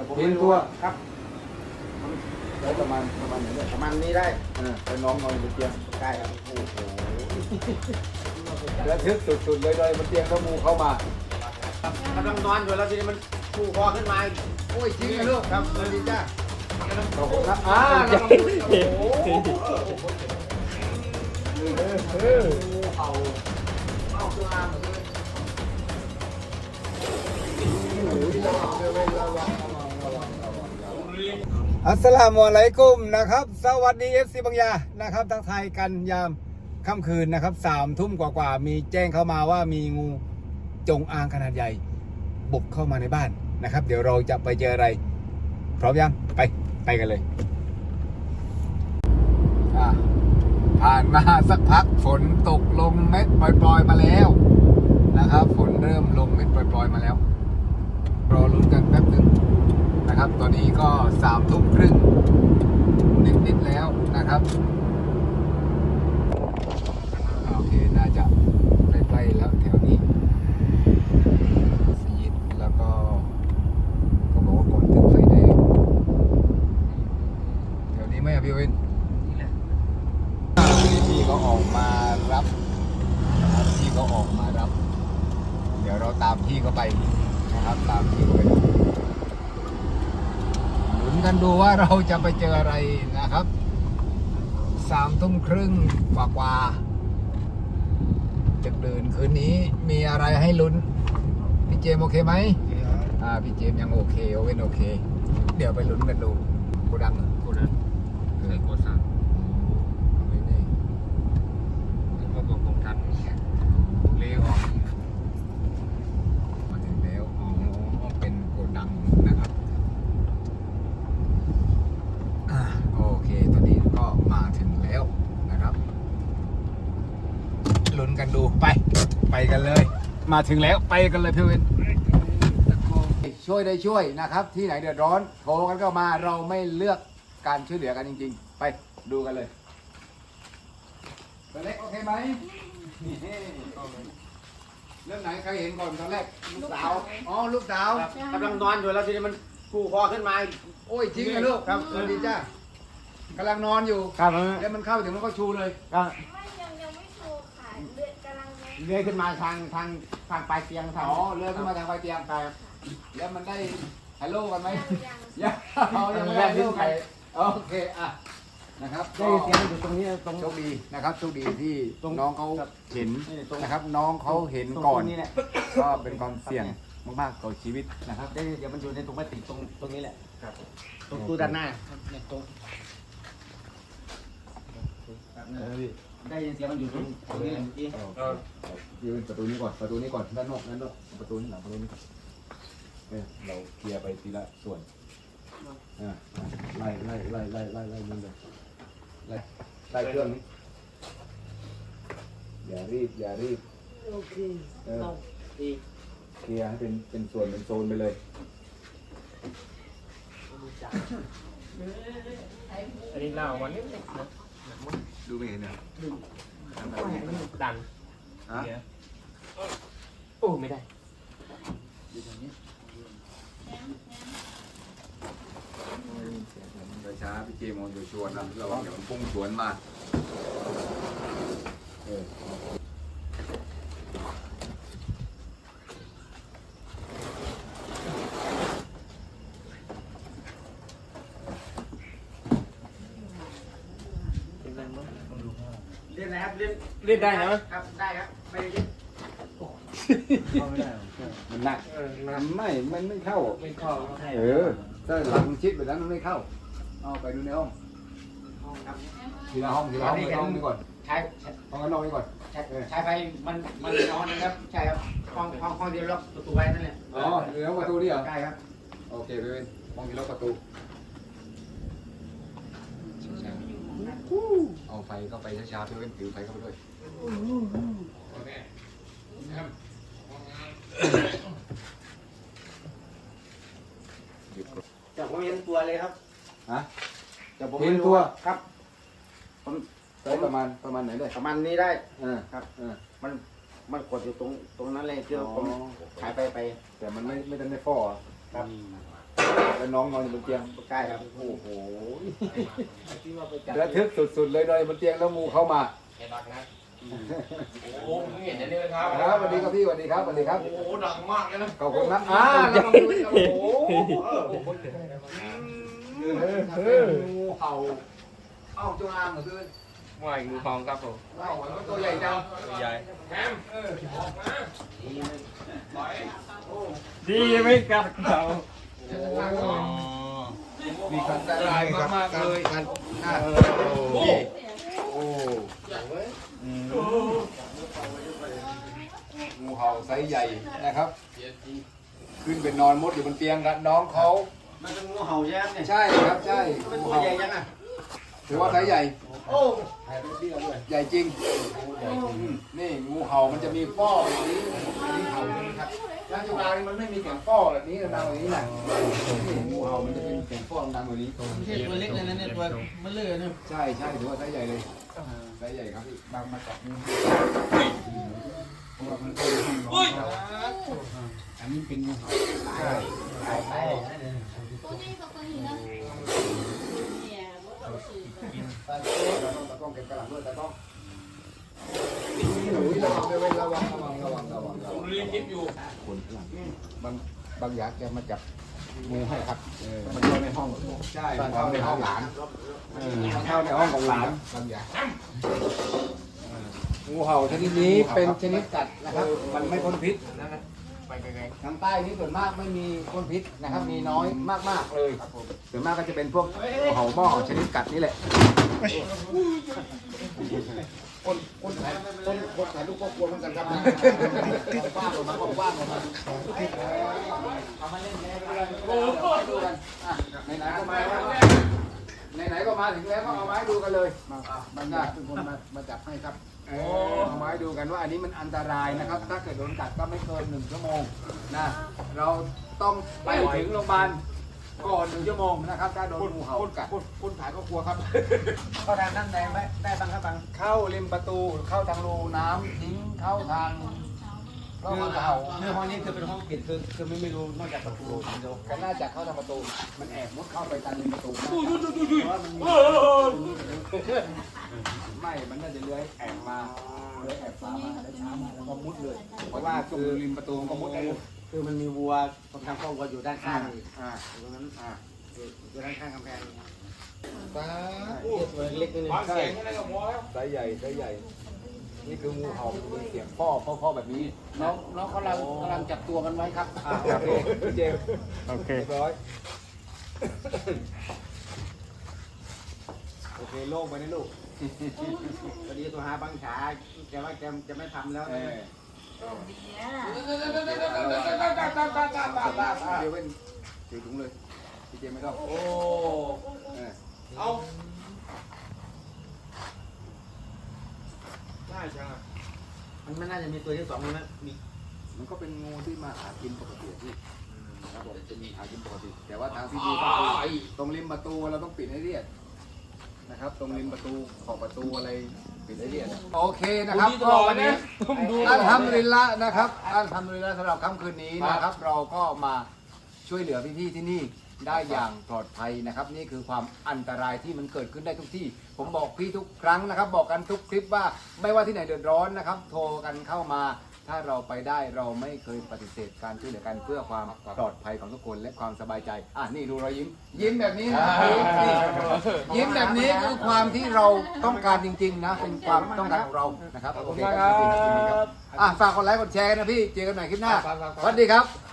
แต่ผมเห็นไม่รู้ตัว ครับแล้วประมาณประมาณไหนเนี่ยประมาณนี้ได้เออไปน้องนอนบนเตียงได้ครับโอ้โหระทึกสุดๆเลยเลยบนเตียงแล้วงูเข้ามากำลังนอนอยู่แล้วทีนี้มันคู่คอขึ้นมาโอ้ยจริงนะลูกครับสวัสดีจ้าขอบคุณครับอ่าแล้วโอ้โหเออเออเอาเอาตัวอาเหมือนกัน อัสสลามุอะลัยกุมนะครับ สวัสดีเอฟซีบางยานะครับทักทายกันยามค่ำคืนนะครับสามทุ่มกว่าๆมีแจ้งเข้ามาว่ามีงูจงอางขนาดใหญ่ บุกเข้ามาในบ้านนะครับ เดี๋ยวเราจะไปเจออะไร พร้อมยังไปไปกันเลยผ่านมาสักพักฝนตกลงเม็ดปล่อยๆมาแล้วนะครับ ฝนเริ่มลงเม็ดปล่อยๆมาแล้ว รอลุ้นกันแป๊บหนึง นะครับ ตอนนี้ก็สามทุ่มครึ่งนิดๆแล้วนะครับโอเคน่าจะใกล้ๆแล้วแถวนี้สีดแล้วก็ก็บอกว่าก่อนถึงไฟแดงแถวนี้ไหมอะพี่วินพี่ก็ออกมารับพี่ก็ออกมารับ เดี๋ยวเราตามพี่ก็ไปนะครับตามพี่ไปดู กันดูว่าเราจะไปเจออะไรนะครับสามทุ่มครึ่งกว่ากว่าๆจะเดินคืนนี้มีอะไรให้ลุ้น พี่เจมส์โอเคไหมอ่าพี่เจมส์ยังโอเคโอเว่นโอเค เดี๋ยวไปลุ้นกันดูกูดังเหรอคนนั้นใส่โกสังไม่แน่แล้วก็บอกผมทันเลี้ยวออก มาถึงแล้วอ๋อเป็นโกดังนะครับ อ่าโอเค ตอนนี้ก็มาถึงแล้วนะครับลุ้น กันดูไป ไปกันเลย มาถึงแล้วไปกันเลยพี่เวนช่วยได้ช่วยนะครับ ที่ไหนเดือดร้อนโทรกันก็มาเราไม่เลือกการช่วยเหลือกันจริง ๆ ไปดูกันเลยตัวเล็กโอเคไหมนี่เรื่องไหนใครเห็นก่อนตอนแรกลูกสาวอ๋อลูกสาวครับกำลังนอนอยู่แล้วทีนี้มันคู่คอขึ้นมาโอ้ยจริงนะลูกครับสวัสดีจ้ากำลังนอนอยู่ครับแล้วมันเข้าถึงมันก็ชูเลย เลื้อยขึ้นมาทางทางทางปลายเตียงทางอ๋อเรือขึ้นมาทางไฟเตียงใช่ครับแล้วมันได้ฮัลโหลกันไหมยังยังยังเอายังไม่ได้ฮัลโหลกันโอเคอะนะครับได้ยินเสียงอยู่ตรงนี้ตรง โชคดีนะครับโชคดีที่ตรงน้องเขาครับเห็นนี่ตรง นะครับน้องเขาเห็นตรงก่อน ตรงนี้แหละก็เป็นความเสี่ยงมากๆต่อชีวิตนะครับได้เดี๋ยวมันอยู่ในตรงพลาสติกตรงตรงนี้แหละ ครับตรงตู้ด้านหน้าครับเนี่ยตรงครับนั่นแหละ ได้ยินเสียงมันอยู่ตรงตรงนี้แหละเมื่อกี้ยืนประตูนี้ก่อนประตูนี้ก่อนด้านนอกด้านนอกประตูนี้หลังประตูนี้ก่อนเออเราเคลียร์ไปทีละส่วนอ่าไล่ไล่ไล่ไล่ไล่ไล่มันเลยไล่ไล่เครื่องนี้อย่ารีบอย่ารีบโอเคเออดีเคลียร์ให้เป็นเป็นส่วนเป็นโซนไปเลยอันนี้เราวันนี้นะ ดูไม่เห็นเนี่ยดันฮะโอ้ไม่ได้ไปช้าพี่เจมอนอยู่ชวนนะระวังเดี๋ยวมันพุ่งสวนมาเออ เรียนอะไรครับเรียนเล่นได้นะครับได้ครับไม่ได้เรียนมันหนักเออนะไม่มันไม่เข้า ไม่เข้าให้เออถ้าหลังชิดแบบนั้นมันไม่เข้า เอาไปดูในห้องครับ ทีละห้องทีละห้องทีละห้องนี้ก่อนใช้ใช้ห้องข้างนอกนี้ก่อนใช้ใช้ไฟมันมันนอนนะครับ ใช่ครับห้องห้องห้องเดียวล็อกประตูไว้นั่นแหละอ๋อเดี๋ยวประตูนี่เหรอใช่ครับโอเคไปเป็นห้องที่ล็อกประตูช้าๆ เอาไฟเข้าไปช้าๆเพื่อเป็นถือไฟเข้าไปด้วยหยุดกดแต่ผมเห็นตัวเลยครับฮะแต่ผมเห็นไม่รู้ตัวครับ ผมไซส์ประมาณประมาณไหนได้ประมาณนี้ได้เออครับเออมันมันกดอยู่ตรงตรงนั้นเลยที่อ๋อผมขายไปไป แต่มันไม่ไม่ได้ในฟอร์ครับ แล้วน้องนอนอยู่บนเตียงใกล้ครับ โอ้โหระทึกสุดๆเลยนอนอยู่บนเตียงแล้วงูเข้ามาเห็นหลักนะโอ้ไม่เห็นจะเดินครับครับสวัสดีครับพี่สวัสดีครับสวัสดีครับ โอ้โหดังมากเลยนะขอบคุณครับอ่าเรามาดูโอ้โหงูเห่าเอ้าจงอางเหรอเพื่อนวายงูทองครับผมเอ้ามันตัวใหญ่จังตัวใหญ่แฮมเออดีไม่กัดเขา มีคันตรายมากๆเลยกันอะโอ้โอ้งูเห่าไซส์ใหญ่นะครับ ขึ้นไปนอนมดอยู่บนเตียงกับน้องเขามันเป็นงูเห่าแย้มเนี่ยใช่ครับใช่มันงูเห่าใหญ่ยังอะถือว่าไซส์ใหญ่ โอ้ใหญ่จริง นี่งูเห่ามันจะมีฟ้อแบบนี้ อันนี้เห่าใช่ไหมครับแล้วจุฬานี่มันไม่มีเสียงฟ้อแบบนี้ดังแบบนี้นะนี่งูเห่ามันจะเป็นเสียงฟ้อดังแบบนี้ไม่ใช่ตัวเล็กเลยนะเนี่ยตัวมันเลื่อยเนี่ยใช่ใช่ถือว่าไซส์ใหญ่เลยไซส์ใหญ่ครับพี่บางมาจับงูเพราะว่ามันเป็นห้องนอนครับอันนี้เป็นงูเห่าใช่ตัวนี้ก็ตัวนี้นะเนี่ยรถเราสื่อตาต้องตาต้องเก็บกระหล่ำด้วยตาต้อง หนูระวังด้วยระวังระวังระวังระวังระวังรีบคิดอยู่คนหลังบางบางอย่างแกมาจับงูให้ครับมันเข้าในห้องใช่มันเข้าในห้องหลานเออมันเข้าในห้องของหลานบางอย่างงูเห่าชนิดนี้เป็นชนิดกัดนะครับ มันไม่พ่นพิษทางใต้นี้ส่วนมากไม่มีพ่นพิษนะครับ มีน้อยมากๆเลยส่วนมากก็จะเป็นพวกงูเห่าหม้อชนิดกัดนี่แหละ คนคนถ่ายคนคนถ่ายรูปก็กลัวเหมือนกันครับว่างออกมาว่างออกมาเอามาเล่นแก้ดูกันอะไหนๆก็มาแล้วไหนๆก็มาถึงแล้วก็เอาไม้ดูกันเลยมาบางญาติเป็นคนมามาจับให้ครับเออเอาไม้ดูกันว่าอันนี้มันอันตรายนะครับ ถ้าเกิดโดนกัดก็ไม่เกินหนึ่งชั่วโมงนะเราต้องไปถึงโรงพยาบาล ก่อนหนึ่งชั่วโมงนะครับถ้าโดนงูเห่ากัดคนคนถ่ายก็กลัวครับ เข้าทางด้านในไหมได้บ้างครับบางเข้าริมประตูเข้าทางรูน้ำทิ้งเข้าทางก็งูเห่าในห้องนี้คือเป็นห้องปิดคือคือไม่ไม่รู้นอกจากประตูเดียวก็น่าจะเข้าทางประตู มันแอบมุดเข้าไปทางริมประตูนะเพราะว่ามันมีไม่ มันน่าจะเลื้อยแอบมาเลื้อยแอบฟ้ามาแล้วช้ามาแล้วก็มุดเลย เพราะว่าคือริมประตูมันก็มุดได้เลย คือมันมีวัวทางครอบครัวอยู่ด้านข้างอีกอ่าตรงนั้นอ่าอยู่ด้านข้างกำแพงฟ้าตัวเล็กนิดนึงๆฟังเสียงอะไรก็พอแล้วไซส์ใหญ่ไซส์ใหญ่ นี่คืองูเห่ามันมีเสียงพ่อพ่อพ่อแบบนี้น้องน้องกำลังกำลังจับตัวกันไว้ครับอ่าโอเคพี่เจมส์โอเคเรียบร้อยโอเคโล่งไปนะลูกพอดีตัวหาบางขาแกว่าแกจะไม่ทำแล้วเอนะอ เบียเดี๋ยวเป็นถือถุงเลยพี่เจมส์ไม่ต้องโอ้เออเอาง่ายจังอะมันไม่น่าจะมีตัวที่สองนะมีมันก็เป็นงูที่มาหากินปกติที่ครับผมเป็นหากินปกติ แต่ว่าทางที่ดีก็คือตรงริมประตูเราต้องปิดให้เรียบ นะครับ ตรงริมประตูขอบประตูอะไรปิดให้เรียบโอเคนะครับดูดีตลอดนะผมดูอัลฮัมดุลิลละนะครับอัลฮัมดุลิลละสำหรับค่ำคืนนี้นะครับ เราก็มาช่วยเหลือพี่ๆที่นี่ได้อย่างปลอดภัยนะครับ นี่คือความอันตรายที่มันเกิดขึ้นได้ทุกที่ ผมบอกพี่ทุกครั้งนะครับ บอกกันทุกคลิปว่าไม่ว่าที่ไหนเดือดร้อนนะครับ โทรกันเข้ามา ถ้าเราไปได้เราไม่เคยปฏิเสธการช่วยเหลือกันเพื่อความปลอดภัยของทุกคนและความสบายใจอะนี่ดูรอยยิ้ม ยิ้มแบบนี้นะนี่ยิ้มแบบนี้คือความที่เราต้องการจริง ๆ นะ เป็นความต้องการของเรานะครับโอเคครับอะฝากกดไลค์กดแชร์กันนะพี่เจอกันใหม่คลิปหน้าสวัสดีครับ